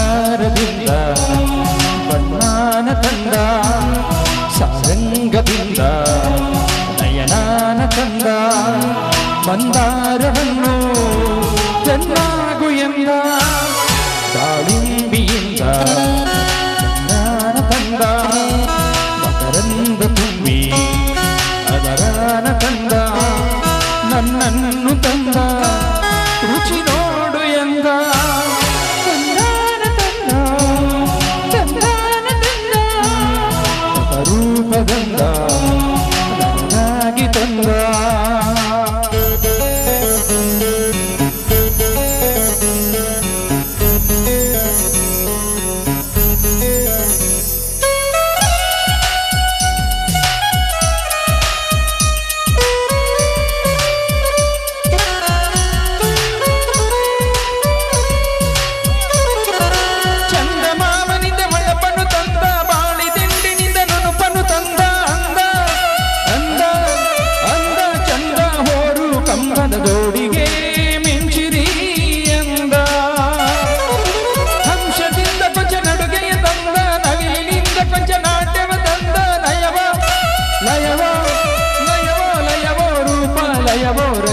బంಗಾರದಿಂದ ಬಣ್ಣಾನ ತಂದ ಸಾರಂಗದಿಂದ ನಯನಾನ ತಂದ ಮಂದಾರವನ್ನು ಚೆನ್ನಾಗು ಎಂದ ದಾಳಿಂಬಿಯಿಂದ ಚಂದಾನ ತಂದ ಮಕರಂದ ತುಂಬಿ ಅದರಾನ ತಂದ ನನ್ನನ್ನು ತಂದ ರುಚಿ ನೋಡು ಎಂದ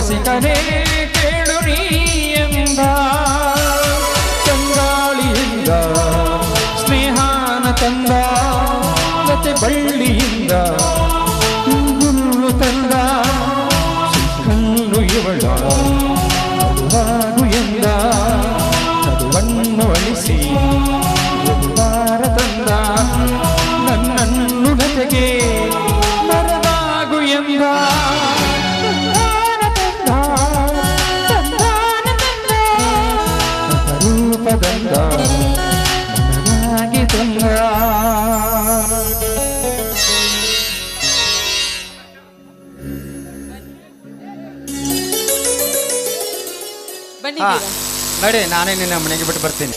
ರಸಿಕನೇ ಕೇಳು ನೀ ಎಂದ. ಚಂಗಾಳಿಯಿಂದ ಸ್ನೇಹಾನ ತಂದ ಜೊತೆ ಬಳ್ಳಿಯಿಂದ ಬನ್ನಿ ನಾನೇ ನಿನ್ನ ಮನೆಗೆ ಬಿಟ್ಟು ಬರ್ತೀನಿ.